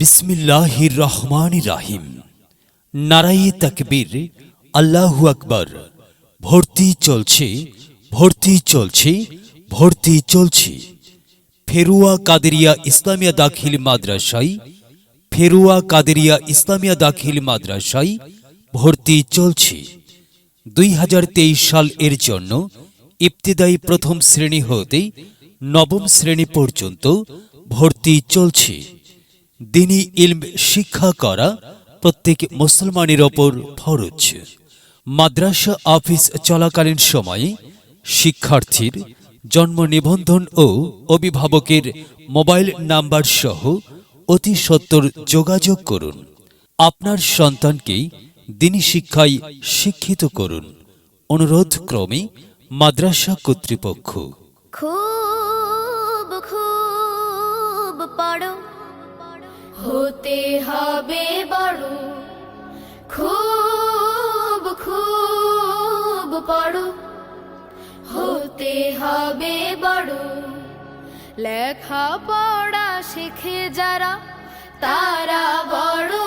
বিসমিল্লাহির রহমান রাহিম নারাই তাকবীর, আল্লাহু আকবার। ভর্তি চলছে ভর্তি চলছে ভর্তি চলছে। ফেরুয়া কাদেরিয়া ইসলামিয়া দাখিল মাদ্রাসায়, ফেরুয়া কাদেরিয়া ইসলামিয়া দাখিল মাদ্রাসায় ভর্তি চলছে। দুই হাজার তেইশ সাল এর জন্য ইবতিদায়ী প্রথম শ্রেণি হতে নবম শ্রেণি পর্যন্ত ভর্তি চলছে। দিনী ইলম শিক্ষা করা প্রত্যেক মুসলমানের ওপর ফরজ। মাদ্রাসা অফিস চলাকালীন সময়ে শিক্ষার্থীর জন্ম নিবন্ধন ও অভিভাবকের মোবাইল নাম্বার সহ অতি সত্বর যোগাযোগ করুন। আপনার সন্তানকে দিনী শিক্ষায় শিক্ষিত করুন। অনুরোধ ক্রমে মাদ্রাসা কর্তৃপক্ষ। খুব খুব পড়ো। হতে হবে বড়, খুব খুব পড়ো হতে হবে বড় লেখা পড়া শিখে যারা, তারা বড়